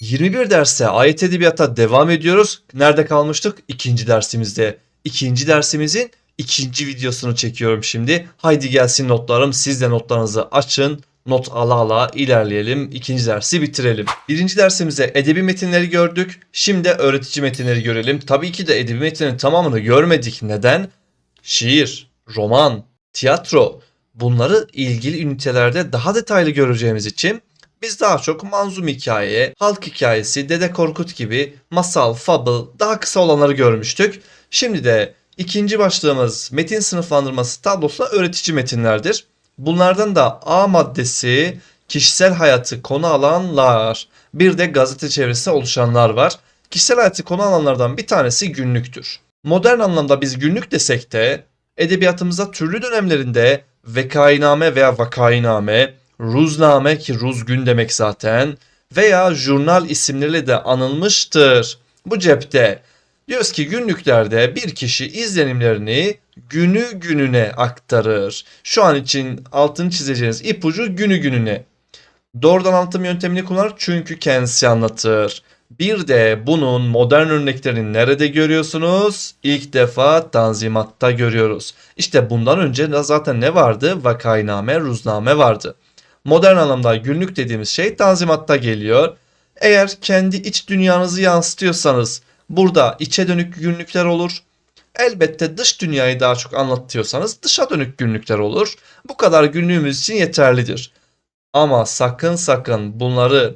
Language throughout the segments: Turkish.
21 derse ayet edebiyata devam ediyoruz. Nerede kalmıştık? İkinci dersimizde. İkinci dersimizin ikinci videosunu çekiyorum şimdi. Haydi gelsin notlarım. Siz de notlarınızı açın. Not ala ala ilerleyelim. İkinci dersi bitirelim. Birinci dersimize edebi metinleri gördük. Şimdi öğretici metinleri görelim. Tabii ki de edebi metinlerin tamamını görmedik. Neden? Şiir, roman, tiyatro bunları ilgili ünitelerde daha detaylı göreceğimiz için biz daha çok manzum hikaye, halk hikayesi, Dede Korkut gibi masal, fable daha kısa olanları görmüştük. Şimdi de ikinci başlığımız metin sınıflandırması tablosuna öğretici metinlerdir. Bunlardan da A maddesi kişisel hayatı konu alanlar. Bir de gazete çevresinde oluşanlar var. Kişisel hayatı konu alanlardan bir tanesi günlüktür. Modern anlamda biz günlük desek de edebiyatımızda türlü dönemlerinde vekainame veya vakainame, ruzname ki ruz gün demek zaten veya jurnal isimleriyle de anılmıştır. Bu cepte diyoruz ki günlüklerde bir kişi izlenimlerini günü gününe aktarır. Şu an için altını çizeceğiniz ipucu günü gününe. Doğrudan anlatım yöntemini kullanır çünkü kendisi anlatır. Bir de bunun modern örneklerini nerede görüyorsunuz? İlk defa Tanzimat'ta görüyoruz. İşte bundan önce zaten ne vardı? Vakainame, ruzname vardı. Modern anlamda günlük dediğimiz şey Tanzimat'ta geliyor. Eğer kendi iç dünyanızı yansıtıyorsanız burada içe dönük günlükler olur. Elbette dış dünyayı daha çok anlatıyorsanız dışa dönük günlükler olur. Bu kadar günlüğümüz için yeterlidir. Ama sakın sakın bunları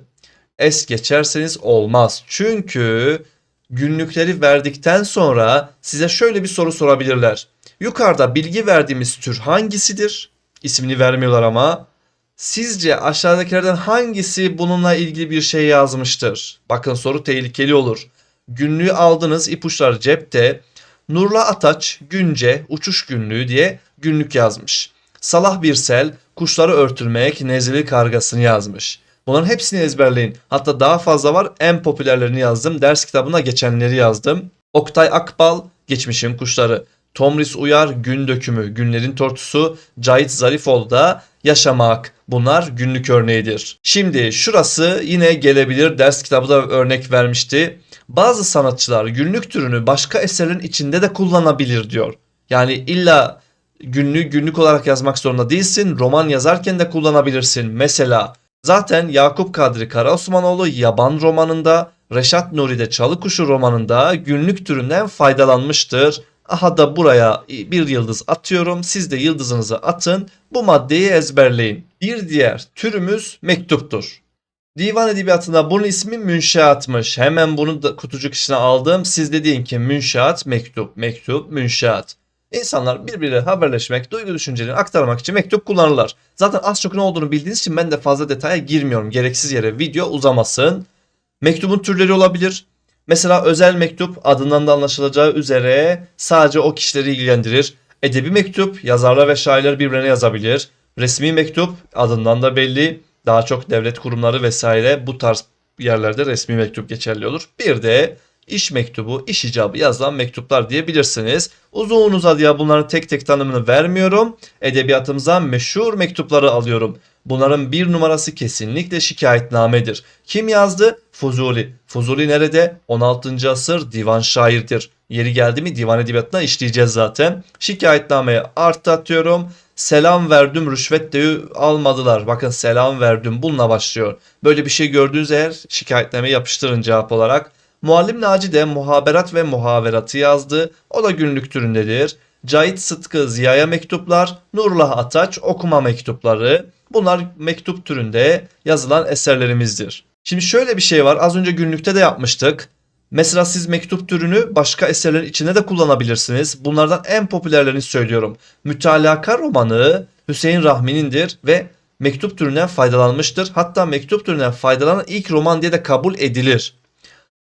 es geçerseniz olmaz. Çünkü günlükleri verdikten sonra size şöyle bir soru sorabilirler. Yukarıda bilgi verdiğimiz tür hangisidir? İsmini vermiyorlar ama. Sizce aşağıdakilerden hangisi bununla ilgili bir şey yazmıştır? Bakın soru tehlikeli olur. Günlüğü aldınız ipuçları cepte. Nurla Ataç günce uçuş günlüğü diye günlük yazmış. Salah Birsel kuşları örtülmek nezili kargasını yazmış. Bunların hepsini ezberleyin. Hatta daha fazla var. En popülerlerini yazdım. Ders kitabına geçenleri yazdım. Oktay Akbal geçmişim kuşları. Tomris Uyar gün dökümü, günlerin tortusu, Cahit Zarifoğlu da yaşamak. Bunlar günlük örneğidir. Şimdi şurası yine gelebilir. Ders kitabı da örnek vermişti. Bazı sanatçılar günlük türünü başka eserlerin içinde de kullanabilir diyor. Yani illa günlük günlük olarak yazmak zorunda değilsin. Roman yazarken de kullanabilirsin. Mesela zaten Yakup Kadri Karaosmanoğlu Yaban romanında, Reşat Nuri de Çalı Kuşu romanında günlük türünden faydalanmıştır. Aha da buraya bir yıldız atıyorum. Siz de yıldızınızı atın. Bu maddeyi ezberleyin. Bir diğer türümüz mektuptur. Divan edebiyatında bunun ismi münşaatmış. Hemen bunu da kutucuk içine aldım. Siz de deyin ki münşaat, mektup, mektup, münşaat. İnsanlar birbiriyle haberleşmek, duygu düşüncelerini aktarmak için mektup kullanırlar. Zaten az çok ne olduğunu bildiğiniz için ben de fazla detaya girmiyorum. Gereksiz yere video uzamasın. Mektubun türleri olabilir. Mesela özel mektup adından da anlaşılacağı üzere sadece o kişileri ilgilendirir. Edebi mektup yazarlar ve şairler birbirine yazabilir. Resmi mektup adından da belli. Daha çok devlet kurumları vesaire bu tarz yerlerde resmi mektup geçerli olur. Bir de iş mektubu, iş icabı yazılan mektuplar diyebilirsiniz. Uzun uzadıya bunların tek tek tanımını vermiyorum. Edebiyatımıza meşhur mektupları alıyorum. Bunların bir numarası kesinlikle şikayetnamedir. Kim yazdı? Fuzuli. Fuzuli nerede? 16. asır divan şairdir. Yeri geldi mi divan edebiyatına işleyeceğiz zaten. Şikayetnameye artı atıyorum. Selam verdim rüşvet de almadılar. Bakın selam verdim bununla başlıyor. Böyle bir şey gördüğünüz eğer şikayetname yapıştırın cevap olarak. Muallim Naci de muhaberat ve muhaveratı yazdı. O da günlük türündedir. Cahit Sıtkı Ziya'ya mektuplar, Nurullah Ataç okuma mektupları. Bunlar mektup türünde yazılan eserlerimizdir. Şimdi şöyle bir şey var. Az önce günlükte de yapmıştık. Mesela siz mektup türünü başka eserlerin içinde de kullanabilirsiniz. Bunlardan en popülerlerini söylüyorum. Mütalaka romanı Hüseyin Rahmi'nindir ve mektup türünden faydalanmıştır. Hatta mektup türünden faydalanan ilk roman diye de kabul edilir.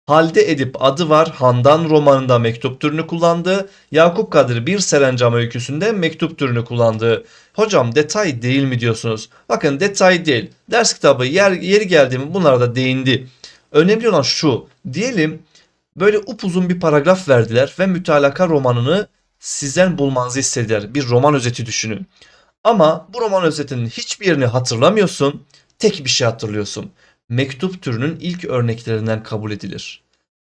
Halde Edip adı var. Handan romanında mektup türünü kullandı. Yakup Kadri bir Serencam öyküsünde mektup türünü kullandı. Hocam detay değil mi diyorsunuz? Bakın detay değil. Ders kitabı yer, yeri geldi mi bunlara da değindi. Önemli olan şu. Diyelim böyle upuzun bir paragraf verdiler ve mütalaka romanını sizden bulmanızı istediler. Bir roman özeti düşünün. Ama bu roman özetinin hiçbir yerini hatırlamıyorsun. Tek bir şey hatırlıyorsun. Mektup türünün ilk örneklerinden kabul edilir.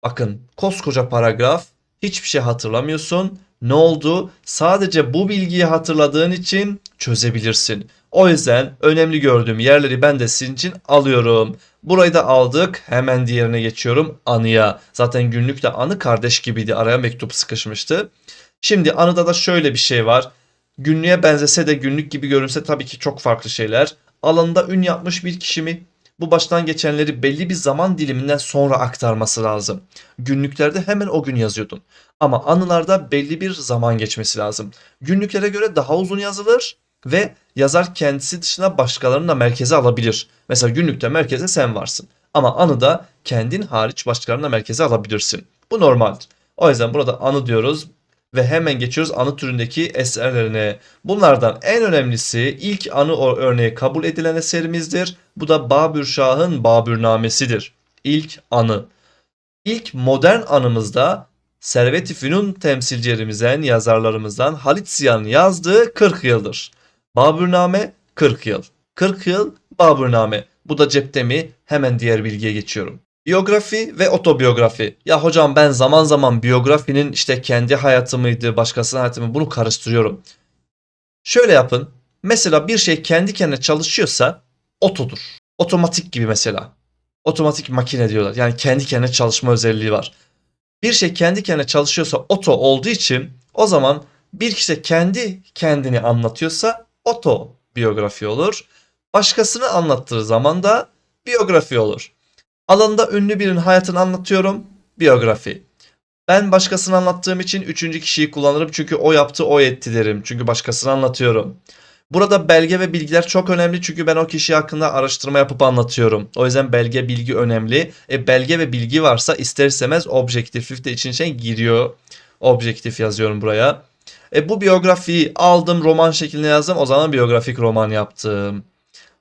Bakın koskoca paragraf hiçbir şey hatırlamıyorsun. Ne oldu? Sadece bu bilgiyi hatırladığın için çözebilirsin. O yüzden önemli gördüğüm yerleri ben de sizin için alıyorum. Burayı da aldık. Hemen diğerine geçiyorum. Anıya. Zaten günlükte anı kardeş gibiydi. Araya mektup sıkışmıştı. Şimdi anıda da şöyle bir şey var. Günlüğe benzese de günlük gibi görünse tabii ki çok farklı şeyler. Alanında ün yapmış bir kişi mi? Bu baştan geçenleri belli bir zaman diliminden sonra aktarması lazım. Günlüklerde hemen o gün yazıyordun. Ama anılarda belli bir zaman geçmesi lazım. Günlüklere göre daha uzun yazılır ve yazar kendisi dışında başkalarını da merkeze alabilir. Mesela günlükte merkeze sen varsın. Ama anıda kendin hariç başkalarını da merkeze alabilirsin. Bu normaldir. O yüzden burada anı diyoruz ve hemen geçiyoruz anı türündeki eserlerine. Bunlardan en önemlisi ilk anı örneği kabul edilen eserimizdir. Bu da Babür Şah'ın Babürnamesidir. İlk anı. İlk modern anımızda Servet-i Fünun temsilcilerimizden, yazarlarımızdan Halit Ziya'nın yazdığı 40 yıldır. Babürname 40 yıl. 40 yıl Babürname. Bu da cepte mi? Hemen diğer bilgiye geçiyorum. Biyografi ve otobiyografi. Ya hocam ben zaman zaman biyografinin işte kendi hayatı mıydı, başkasının hayatı mı bunu karıştırıyorum. Şöyle yapın. Mesela bir şey kendi kendine çalışıyorsa otodur. Otomatik gibi mesela. Otomatik makine diyorlar. Yani kendi kendine çalışma özelliği var. Bir şey kendi kendine çalışıyorsa oto olduğu için o zaman bir kişi kendi kendini anlatıyorsa oto biyografi olur. Başkasını anlattığı zaman da biyografi olur. Alanında ünlü birinin hayatını anlatıyorum. Biyografi. Ben başkasını anlattığım için üçüncü kişiyi kullanırım çünkü o yaptı o etti derim. Çünkü başkasını anlatıyorum. Burada belge ve bilgiler çok önemli çünkü ben o kişi hakkında araştırma yapıp anlatıyorum. O yüzden belge bilgi önemli. E, belge ve bilgi varsa ister istemez objektiflik de için şey giriyor. Objektif yazıyorum buraya. E, bu biyografiyi aldım roman şeklinde yazdım o zaman biyografik roman yaptım.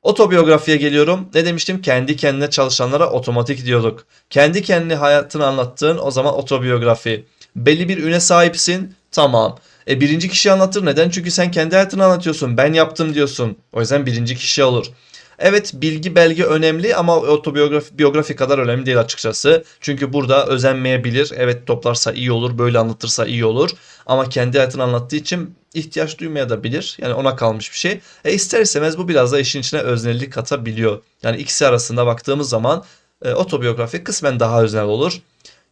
Otobiyografiye geliyorum. Ne demiştim? Kendi kendine çalışanlara otomatik diyorduk. Kendi kendine hayatını anlattığın o zaman otobiyografi. Belli bir üne sahipsin. Tamam. E birinci kişi anlatır. Neden? Çünkü sen kendi hayatını anlatıyorsun. Ben yaptım diyorsun. O yüzden birinci kişi olur. Evet bilgi belge önemli ama otobiyografi biyografi kadar önemli değil açıkçası. Çünkü burada özenmeyebilir. Evet toplarsa iyi olur, böyle anlatırsa iyi olur. Ama kendi hayatını anlattığı için ihtiyaç duymayabilir. Yani ona kalmış bir şey. E ister istemez bu biraz da işin içine öznellik katabiliyor. Yani ikisi arasında baktığımız zaman e, otobiyografi kısmen daha öznel olur.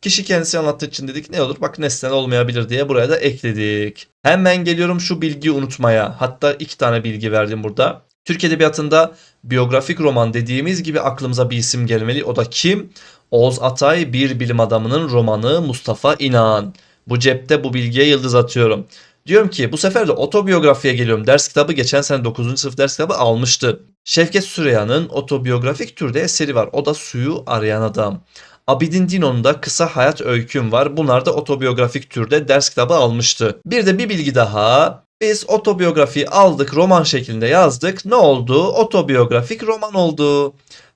Kişi kendisi anlattığı için dedik ne olur? Bak nesnel olmayabilir diye buraya da ekledik. Hemen geliyorum şu bilgiyi unutmaya. Hatta iki tane bilgi verdim burada. Türk Edebiyatı'nda biyografik roman dediğimiz gibi aklımıza bir isim gelmeli. O da kim? Oğuz Atay bir bilim adamının romanı Mustafa İnan. Bu cepte bu bilgiye yıldız atıyorum. Diyorum ki bu sefer de otobiyografiye geliyorum. Ders kitabı geçen sene 9. sınıf ders kitabı almıştı. Şevket Süreyya'nın otobiyografik türde eseri var. O da Suyu Arayan Adam. Abidin Dino'nun da Kısa Hayat Öyküm var. Bunlar da otobiyografik türde ders kitabı almıştı. Bir de bir bilgi daha. Biz otobiyografiyi aldık, roman şeklinde yazdık. Ne oldu? Otobiyografik roman oldu.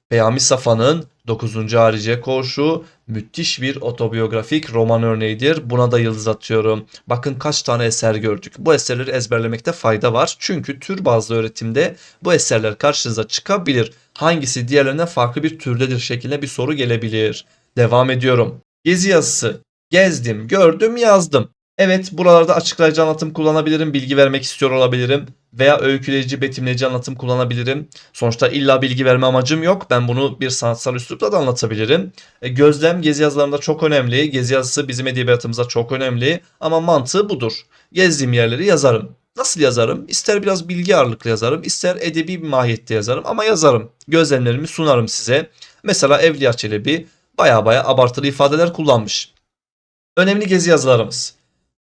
Peyami Safa'nın 9. Harice Koğuşu müthiş bir otobiyografik roman örneğidir. Buna da yıldız atıyorum. Bakın kaç tane eser gördük. Bu eserleri ezberlemekte fayda var. Çünkü tür bazlı öğretimde bu eserler karşınıza çıkabilir. Hangisi diğerlerinden farklı bir türdedir şeklinde bir soru gelebilir. Devam ediyorum. Gezi yazısı. Gezdim, gördüm, yazdım. Evet buralarda açıklayıcı anlatım kullanabilirim, bilgi vermek istiyor olabilirim veya öyküleyici, betimleyici anlatım kullanabilirim. Sonuçta illa bilgi verme amacım yok. Ben bunu bir sanatsal üslupla da anlatabilirim. E, gözlem gezi yazılarında çok önemli. Gezi yazısı bizim edebiyatımızda çok önemli ama mantığı budur. Gezdiğim yerleri yazarım. Nasıl yazarım? İster biraz bilgi ağırlıklı yazarım, ister edebi bir mahiyette yazarım ama yazarım. Gözlemlerimi sunarım size. Mesela Evliya Çelebi baya baya abartılı ifadeler kullanmış. Önemli gezi yazılarımız.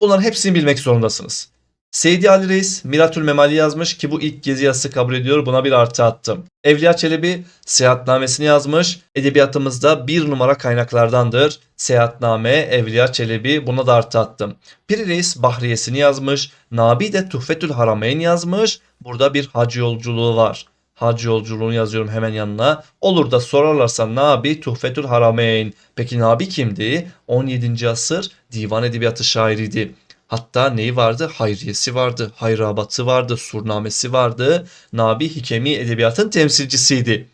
Bunların hepsini bilmek zorundasınız. Seydi Ali Reis Miratül Memali yazmış ki bu ilk gezi yazısı kabul ediyor. Buna bir artı attım. Evliya Çelebi seyahatnamesini yazmış. Edebiyatımızda bir numara kaynaklardandır. Seyahatname, Evliya Çelebi buna da artı attım. Piri Reis Bahriyesini yazmış. Nabi de Tuhfetül Harameyn yazmış. Burada bir hac yolculuğu var. Hac yolculuğunu yazıyorum hemen yanına. Olur da sorarlarsa Nabi Tuhfetül Harameyn. Peki Nabi kimdi? 17. asır divan edebiyatı şairiydi. Hatta neyi vardı? Hayriyesi vardı, hayrabatı vardı, surnamesi vardı. Nabi Hikemi edebiyatın temsilcisiydi.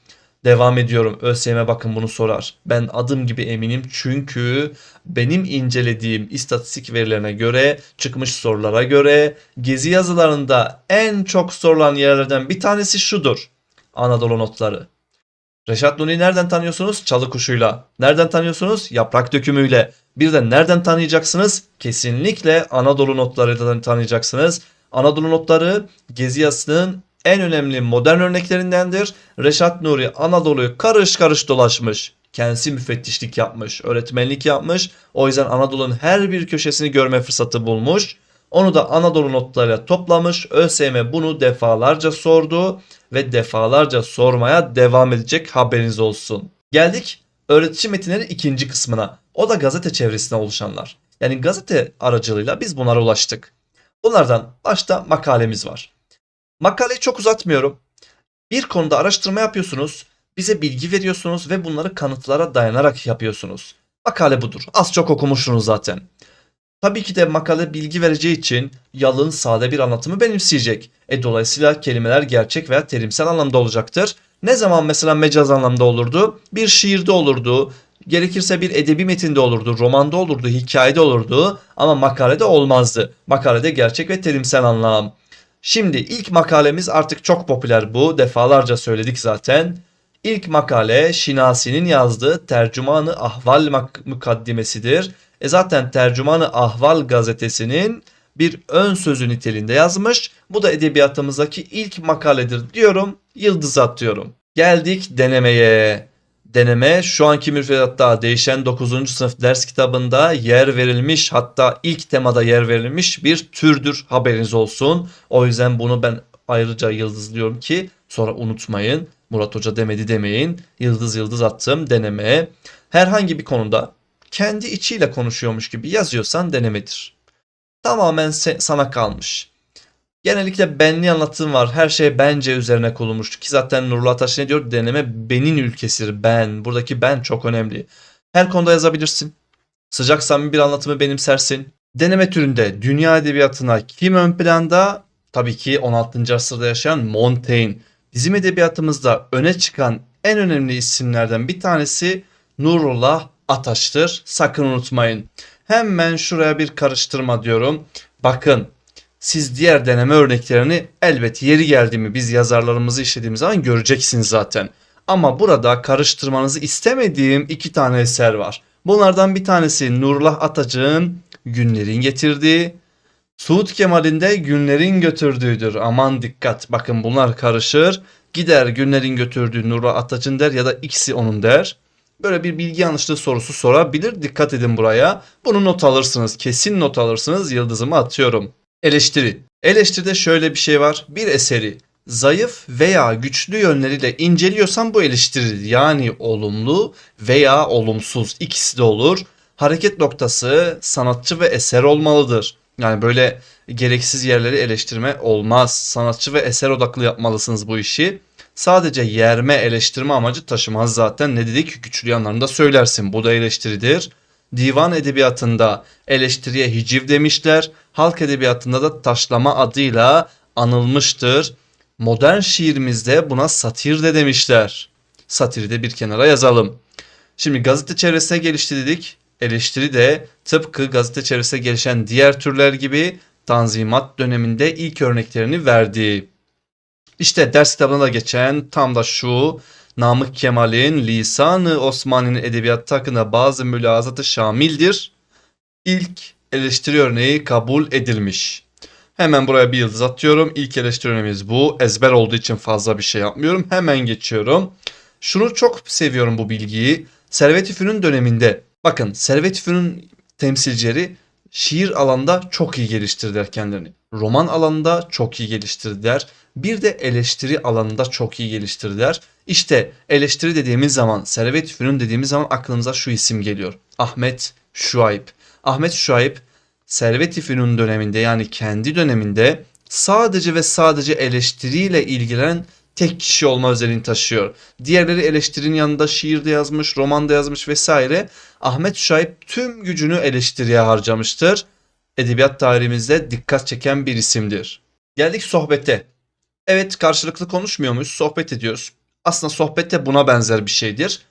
Devam ediyorum. ÖSYM bakın bunu sorar. Ben adım gibi eminim çünkü benim incelediğim istatistik verilerine göre, çıkmış sorulara göre gezi yazılarında en çok sorulan yerlerden bir tanesi şudur. Anadolu notları. Reşat Nuri'yi nereden tanıyorsunuz? Çalı kuşuyla. Nereden tanıyorsunuz? Yaprak dökümüyle. Bir de nereden tanıyacaksınız? Kesinlikle Anadolu notlarıyla tanıyacaksınız. Anadolu notları Gezi yazısının en önemli modern örneklerindendir. Reşat Nuri Anadolu'yu karış karış dolaşmış. Kendisi müfettişlik yapmış, öğretmenlik yapmış. O yüzden Anadolu'nun her bir köşesini görme fırsatı bulmuş. Onu da Anadolu notlarıyla toplamış. ÖSYM bunu defalarca sordu ve defalarca sormaya devam edecek haberiniz olsun. Geldik öğretici metinlerin ikinci kısmına. O da gazete çevresine oluşanlar. Yani gazete aracılığıyla biz bunlara ulaştık. Bunlardan başta makalemiz var. Makaleyi çok uzatmıyorum. Bir konuda araştırma yapıyorsunuz, bize bilgi veriyorsunuz ve bunları kanıtlara dayanarak yapıyorsunuz. Makale budur. Az çok okumuşsunuz zaten. Tabii ki de makale bilgi vereceği için yalın sade bir anlatımı benimseyecek. E dolayısıyla kelimeler gerçek veya terimsel anlamda olacaktır. Ne zaman mesela mecaz anlamda olurdu? Bir şiirde olurdu, gerekirse bir edebi metinde olurdu, romanda olurdu, hikayede olurdu ama makalede olmazdı. Makalede gerçek ve terimsel anlam. Şimdi ilk makalemiz artık çok popüler bu. Defalarca söyledik zaten. İlk makale Şinasi'nin yazdığı Tercümanı Ahval mukaddimesidir. E zaten Tercümanı Ahval gazetesinin bir ön sözü niteliğinde yazmış. Bu da edebiyatımızdaki ilk makaledir diyorum. Yıldız atıyorum. Geldik denemeye. Deneme şu anki müfredatta değişen 9. sınıf ders kitabında yer verilmiş hatta ilk temada yer verilmiş bir türdür haberiniz olsun. O yüzden bunu ben ayrıca yıldızlıyorum ki sonra unutmayın. Murat Hoca demedi demeyin. Yıldız yıldız attım deneme. Herhangi bir konuda kendi içiyle konuşuyormuş gibi yazıyorsan denemedir. Tamamen sana kalmış. Genellikle benli anlatım var. Her şey bence üzerine kurulmuş. Ki zaten Nurullah Taş ne diyor? Deneme benin ülkesidir. Ben. Buradaki ben çok önemli. Her konuda yazabilirsin. Sıcak samimi bir anlatımı benimsersin. Deneme türünde dünya edebiyatına kim ön planda? Tabii ki 16. asırda yaşayan Montaigne. Bizim edebiyatımızda öne çıkan en önemli isimlerden bir tanesi Nurullah Ataş'tır. Sakın unutmayın. Hemen şuraya bir karıştırma diyorum. Bakın siz diğer deneme örneklerini elbet yeri geldi mi biz yazarlarımızı işlediğimiz zaman göreceksiniz zaten. Ama burada karıştırmanızı istemediğim iki tane eser var. Bunlardan bir tanesi Nurullah Atacık'ın Günlerin Getirdiği, Suud Kemal'in de Günlerin Götürdüğüdür. Aman dikkat bakın bunlar karışır. Gider Günlerin Götürdüğü Nurullah Atacık'ın der ya da ikisi onun der. Böyle bir bilgi yanlışlığı sorusu sorabilir. Dikkat edin buraya. Bunu not alırsınız. Kesin not alırsınız. Yıldızımı atıyorum. Eleştiri. Eleştiride şöyle bir şey var. Bir eseri zayıf veya güçlü yönleriyle inceliyorsan bu eleştiridir. Yani olumlu veya olumsuz ikisi de olur. Hareket noktası sanatçı ve eser olmalıdır. Yani böyle gereksiz yerleri eleştirme olmaz. Sanatçı ve eser odaklı yapmalısınız bu işi. Sadece yerme eleştirme amacı taşımaz zaten. Ne dedik? Güçlü yanlarını da söylersin. Bu da eleştiridir. Divan edebiyatında eleştiriye hiciv demişler. Halk edebiyatında da taşlama adıyla anılmıştır. Modern şiirimizde buna satir de demişler. Satiri de bir kenara yazalım. Şimdi gazete çevresine gelişti dedik. Eleştiri de tıpkı gazete çevresine gelişen diğer türler gibi Tanzimat döneminde ilk örneklerini verdi. İşte ders kitabına geçen tam da şu Namık Kemal'in Lisanı Osmanlı'nın edebiyat hakkında bazı mülazatı şamildir. İlk eleştiri örneği kabul edilmiş. Hemen buraya bir yıldız atıyorum. İlk eleştiri örneğimiz bu. Ezber olduğu için fazla bir şey yapmıyorum. Hemen geçiyorum. Şunu çok seviyorum bu bilgiyi. Servet-i Fünun döneminde bakın Servet-i Fünun temsilcileri şiir alanında çok iyi geliştirdiler kendilerini. Roman alanında çok iyi geliştirdiler. Bir de eleştiri alanında çok iyi geliştirdiler. İşte eleştiri dediğimiz zaman, Servet-i Fünun dediğimiz zaman aklımıza şu isim geliyor. Ahmet Şuayb. Ahmet Şuayb Servet-i döneminde yani kendi döneminde sadece ve sadece eleştiriyle ilgilenen tek kişi olma özelliğini taşıyor. Diğerleri eleştirinin yanında şiir de yazmış, roman da yazmış vesaire. Ahmet Şuayb tüm gücünü eleştiriye harcamıştır. Edebiyat tarihimizde dikkat çeken bir isimdir. Geldik sohbete. Evet karşılıklı konuşmuyormuş, sohbet ediyoruz. Aslında sohbet de buna benzer bir şeydir.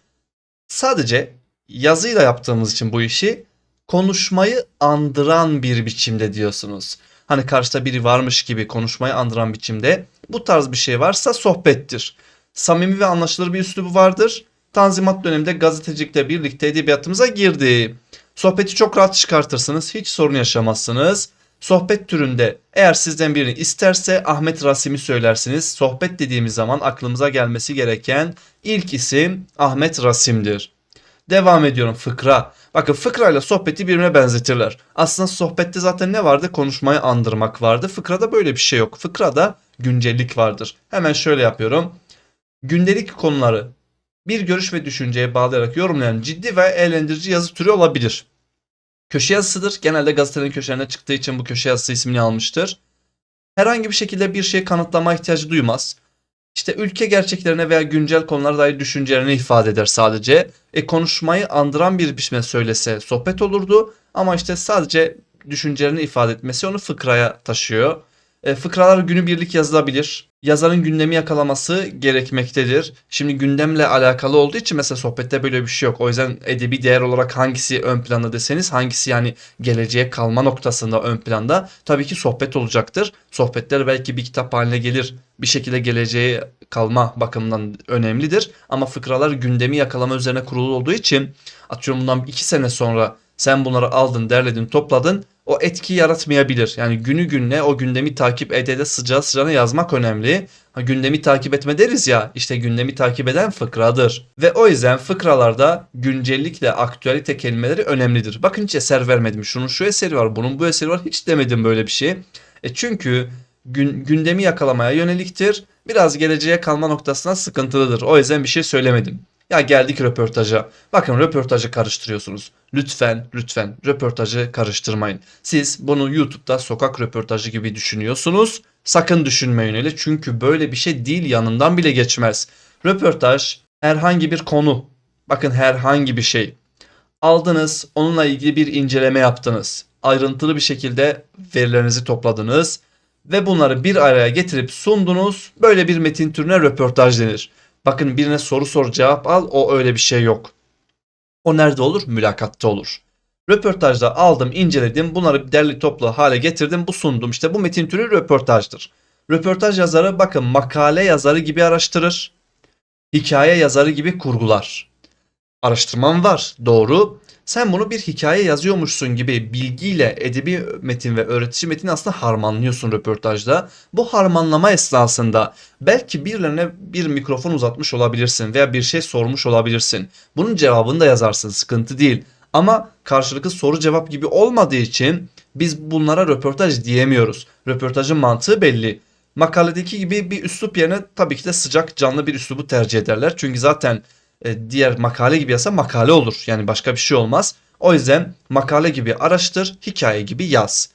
Sadece yazıyla yaptığımız için bu işi konuşmayı andıran bir biçimde diyorsunuz. Hani karşıda biri varmış gibi konuşmayı andıran biçimde bu tarz bir şey varsa sohbettir. Samimi ve anlaşılır bir üslubu vardır. Tanzimat döneminde gazetecilikle birlikte edebiyatımıza girdi. Sohbeti çok rahat çıkartırsınız. Hiç sorun yaşamazsınız. Sohbet türünde eğer sizden birini isterse Ahmet Rasim'i söylersiniz. Sohbet dediğimiz zaman aklımıza gelmesi gereken ilk isim Ahmet Rasim'dir. Devam ediyorum fıkra. Bakın fıkra ile sohbeti birbirine benzetirler. Aslında sohbette zaten ne vardı? Konuşmayı andırmak vardı. Fıkrada böyle bir şey yok. Fıkrada güncellik vardır. Hemen şöyle yapıyorum. Gündelik konuları bir görüş ve düşünceye bağlayarak yorumlayan ciddi ve eğlendirici yazı türü olabilir. Köşe yazısıdır. Genelde gazetelerin köşelerine çıktığı için bu köşe yazısı ismini almıştır. Herhangi bir şekilde bir şey kanıtlama ihtiyacı duymaz. İşte ülke gerçeklerine veya güncel konulara dair düşüncelerini ifade eder sadece. E konuşmayı andıran bir biçimde söylese sohbet olurdu ama işte sadece düşüncelerini ifade etmesi onu fıkraya taşıyor. E, fıkralar günübirlik yazılabilir. Yazarın gündemi yakalaması gerekmektedir. Şimdi gündemle alakalı olduğu için mesela sohbette böyle bir şey yok. O yüzden edebi değer olarak hangisi ön planda deseniz hangisi yani geleceğe kalma noktasında ön planda tabii ki sohbet olacaktır. Sohbetler belki bir kitap haline gelir. Bir şekilde geleceğe kalma bakımından önemlidir. Ama fıkralar gündemi yakalama üzerine kurulu olduğu için atıyorum bundan iki sene sonra sen bunları aldın, derledin, topladın o etki yaratmayabilir. Yani günü gününe o gündemi takip ede de sıcağı sıcağına yazmak önemli. Ha, gündemi takip etme deriz ya işte gündemi takip eden fıkradır. Ve o yüzden fıkralarda güncellikle aktüelite kelimeleri önemlidir. Bakın hiç eser vermedim. Şunun şu eseri var, bunun bu eseri var. Hiç demedim böyle bir şey. E çünkü gün, gündemi yakalamaya yöneliktir. Biraz geleceğe kalma noktasına sıkıntılıdır. O yüzden bir şey söylemedim. Ya geldik röportaja. Bakın röportajı karıştırıyorsunuz. Lütfen lütfen röportajı karıştırmayın. Siz bunu YouTube'da sokak röportajı gibi düşünüyorsunuz. Sakın düşünmeyin öyle çünkü böyle bir şey değil yanından bile geçmez. Röportaj herhangi bir konu. Bakın herhangi bir şey. Aldınız onunla ilgili bir inceleme yaptınız. Ayrıntılı bir şekilde verilerinizi topladınız ve bunları bir araya getirip sundunuz. Böyle bir metin türüne röportaj denir. Bakın birine soru sor cevap al o öyle bir şey yok. O nerede olur? Mülakatta olur. Röportajda aldım, inceledim, bunları derli toplu hale getirdim, bu sundum. İşte bu metin türü röportajdır. Röportaj yazarı bakın makale yazarı gibi araştırır. Hikaye yazarı gibi kurgular. Araştırman var, doğru. Sen bunu bir hikaye yazıyormuşsun gibi bilgiyle edebi metin ve öğretici metin aslında harmanlıyorsun röportajda. Bu harmanlama esnasında belki birilerine bir mikrofon uzatmış olabilirsin veya bir şey sormuş olabilirsin. Bunun cevabını da yazarsın sıkıntı değil. Ama karşılıklı soru cevap gibi olmadığı için biz bunlara röportaj diyemiyoruz. Röportajın mantığı belli. Makaledeki gibi bir üslup yerine tabii ki de sıcak canlı bir üslubu tercih ederler. Çünkü zaten e, diğer makale gibi yazsa makale olur. Yani başka bir şey olmaz. O yüzden makale gibi araştır, hikaye gibi yaz.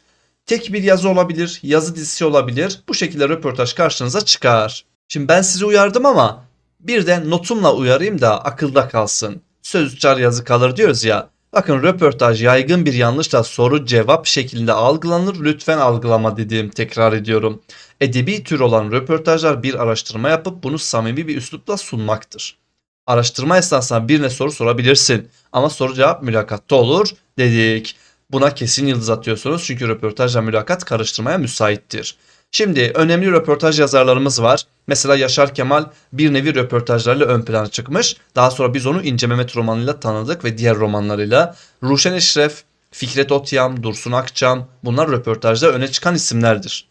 Tek bir yazı olabilir, yazı dizisi olabilir. Bu şekilde röportaj karşınıza çıkar. Şimdi ben sizi uyardım ama bir de notumla uyarayım da akılda kalsın. Söz uçar yazı kalır diyoruz ya. Bakın röportaj yaygın bir yanlışla soru cevap şeklinde algılanır. Lütfen algılama dediğim tekrar ediyorum. Edebi tür olan röportajlar bir araştırma yapıp bunu samimi bir üslupla sunmaktır. Araştırma esnasında birine soru sorabilirsin ama soru cevap mülakatta olur dedik. Buna kesin yıldız atıyorsunuz çünkü röportajla mülakat karıştırmaya müsaittir. Şimdi önemli röportaj yazarlarımız var. Mesela Yaşar Kemal bir nevi röportajlarla ön plana çıkmış. Daha sonra biz onu İnce Mehmet romanıyla tanıdık ve diğer romanlarıyla. Ruşen Eşref, Fikret Otyam, Dursun Akçam bunlar röportajda öne çıkan isimlerdir.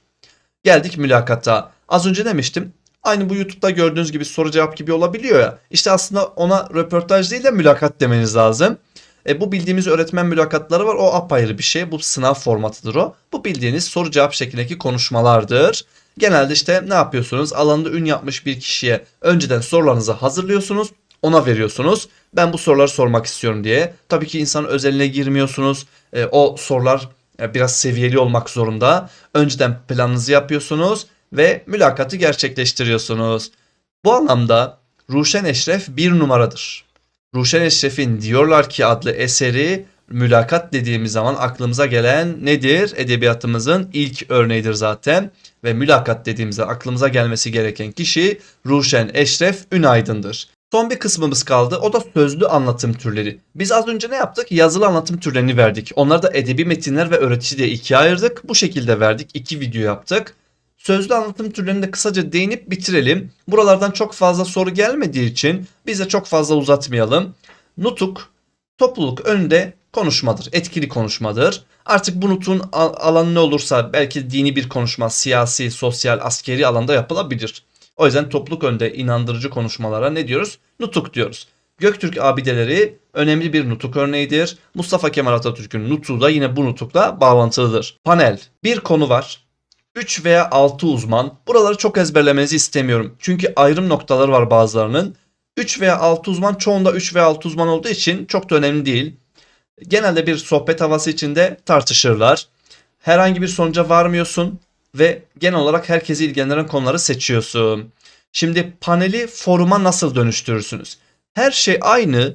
Geldik mülakata. Az önce demiştim Aynı bu YouTube'da gördüğünüz gibi soru cevap gibi olabiliyor ya. İşte aslında ona röportaj değil de mülakat demeniz lazım. E, bu bildiğimiz öğretmen mülakatları var. O apayrı bir şey. Bu sınav formatıdır o. Bu bildiğiniz soru cevap şeklindeki konuşmalardır. Genelde işte ne yapıyorsunuz? Alanda ün yapmış bir kişiye önceden sorularınızı hazırlıyorsunuz. Ona veriyorsunuz. Ben bu soruları sormak istiyorum diye. Tabii ki insanın özeline girmiyorsunuz. E, o sorular e, biraz seviyeli olmak zorunda. Önceden planınızı yapıyorsunuz ve mülakatı gerçekleştiriyorsunuz. Bu anlamda Ruşen Eşref bir numaradır. Ruşen Eşref'in Diyorlar ki adlı eseri mülakat dediğimiz zaman aklımıza gelen nedir? Edebiyatımızın ilk örneğidir zaten. Ve mülakat dediğimizde aklımıza gelmesi gereken kişi Ruşen Eşref Ünaydın'dır. Son bir kısmımız kaldı. O da sözlü anlatım türleri. Biz az önce ne yaptık? Yazılı anlatım türlerini verdik. Onları da edebi metinler ve öğretici diye ikiye ayırdık. Bu şekilde verdik. İki video yaptık. Sözlü anlatım türlerine de kısaca değinip bitirelim. Buralardan çok fazla soru gelmediği için biz de çok fazla uzatmayalım. Nutuk topluluk önünde konuşmadır. Etkili konuşmadır. Artık bu nutun al- alanı ne olursa belki dini bir konuşma, siyasi, sosyal, askeri alanda yapılabilir. O yüzden topluluk önünde inandırıcı konuşmalara ne diyoruz? Nutuk diyoruz. Göktürk abideleri önemli bir nutuk örneğidir. Mustafa Kemal Atatürk'ün nutuğu da yine bu nutukla bağlantılıdır. Panel. Bir konu var. 3 veya 6 uzman. Buraları çok ezberlemenizi istemiyorum. Çünkü ayrım noktaları var bazılarının. 3 veya 6 uzman çoğunda 3 veya 6 uzman olduğu için çok da önemli değil. Genelde bir sohbet havası içinde tartışırlar. Herhangi bir sonuca varmıyorsun ve genel olarak herkesi ilgilendiren konuları seçiyorsun. Şimdi paneli foruma nasıl dönüştürürsünüz? Her şey aynı.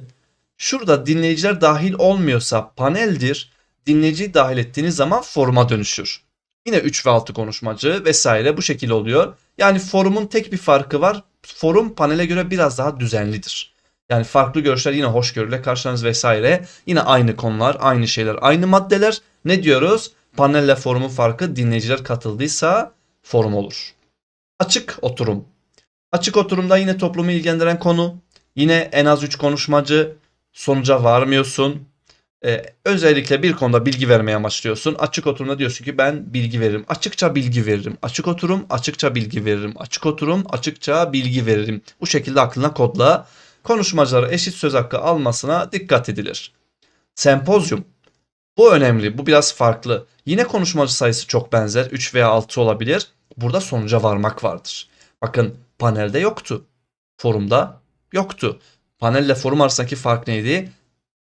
Şurada dinleyiciler dahil olmuyorsa paneldir. Dinleyiciyi dahil ettiğiniz zaman foruma dönüşür. Yine 3 ve 6 konuşmacı vesaire bu şekilde oluyor. Yani forumun tek bir farkı var. Forum panele göre biraz daha düzenlidir. Yani farklı görüşler yine hoşgörüyle karşılarınız vesaire. Yine aynı konular, aynı şeyler, aynı maddeler. Ne diyoruz? Panelle forumun farkı dinleyiciler katıldıysa forum olur. Açık oturum. Açık oturumda yine toplumu ilgilendiren konu. Yine en az 3 konuşmacı. Sonuca varmıyorsun. Ee, özellikle bir konuda bilgi vermeye amaçlıyorsun. Açık oturumda diyorsun ki ben bilgi veririm. Açıkça bilgi veririm. Açık oturum, açıkça bilgi veririm. Açık oturum, açıkça bilgi veririm. Bu şekilde aklına kodla. Konuşmacılara eşit söz hakkı almasına dikkat edilir. Sempozyum. Bu önemli. Bu biraz farklı. Yine konuşmacı sayısı çok benzer. 3 veya 6 olabilir. Burada sonuca varmak vardır. Bakın panelde yoktu. Forumda yoktu. Panelle forum arasındaki fark neydi?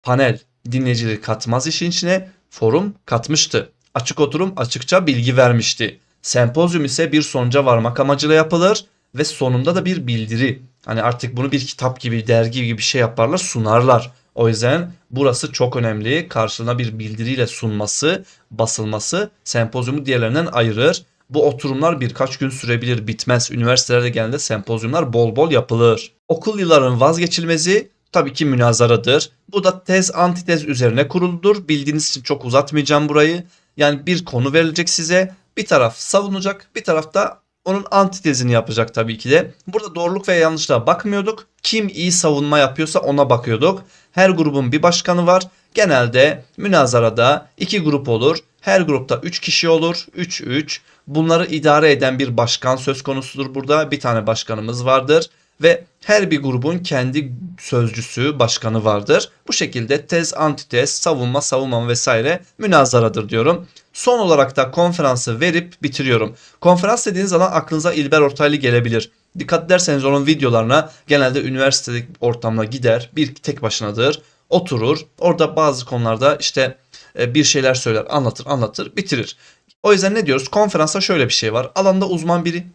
Panel dinleyicileri katmaz işin içine, forum katmıştı. Açık oturum açıkça bilgi vermişti. Sempozyum ise bir sonuca varmak amacıyla yapılır ve sonunda da bir bildiri. Hani artık bunu bir kitap gibi, dergi gibi bir şey yaparlar, sunarlar. O yüzden burası çok önemli. Karşılığına bir bildiriyle sunması, basılması sempozyumu diğerlerinden ayırır. Bu oturumlar birkaç gün sürebilir, bitmez. Üniversitelerde genelde sempozyumlar bol bol yapılır. Okul yıllarının vazgeçilmezi tabii ki münazaradır. Bu da tez antitez üzerine kuruludur. Bildiğiniz için çok uzatmayacağım burayı. Yani bir konu verilecek size. Bir taraf savunacak, bir taraf da onun antitezini yapacak tabii ki de. Burada doğruluk veya yanlışlığa bakmıyorduk. Kim iyi savunma yapıyorsa ona bakıyorduk. Her grubun bir başkanı var. Genelde münazarada iki grup olur. Her grupta 3 kişi olur. 3-3. Bunları idare eden bir başkan söz konusudur burada. Bir tane başkanımız vardır ve her bir grubun kendi sözcüsü, başkanı vardır. Bu şekilde tez, antitez, savunma, savunma vesaire münazaradır diyorum. Son olarak da konferansı verip bitiriyorum. Konferans dediğiniz zaman aklınıza İlber Ortaylı gelebilir. Dikkat ederseniz onun videolarına genelde üniversitedeki ortamına gider. Bir tek başınadır. Oturur. Orada bazı konularda işte e, bir şeyler söyler, anlatır, anlatır, bitirir. O yüzden ne diyoruz? Konferansta şöyle bir şey var. Alanda uzman biri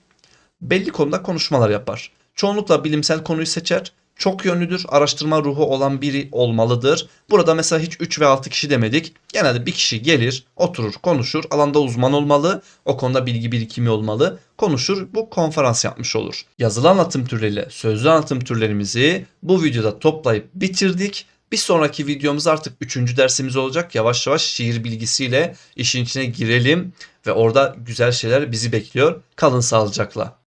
belli konuda konuşmalar yapar. Çoğunlukla bilimsel konuyu seçer. Çok yönlüdür. Araştırma ruhu olan biri olmalıdır. Burada mesela hiç 3 ve 6 kişi demedik. Genelde bir kişi gelir, oturur, konuşur. Alanda uzman olmalı. O konuda bilgi birikimi olmalı. Konuşur. Bu konferans yapmış olur. Yazılı anlatım türleriyle sözlü anlatım türlerimizi bu videoda toplayıp bitirdik. Bir sonraki videomuz artık 3. dersimiz olacak. Yavaş yavaş şiir bilgisiyle işin içine girelim ve orada güzel şeyler bizi bekliyor. Kalın sağlıcakla.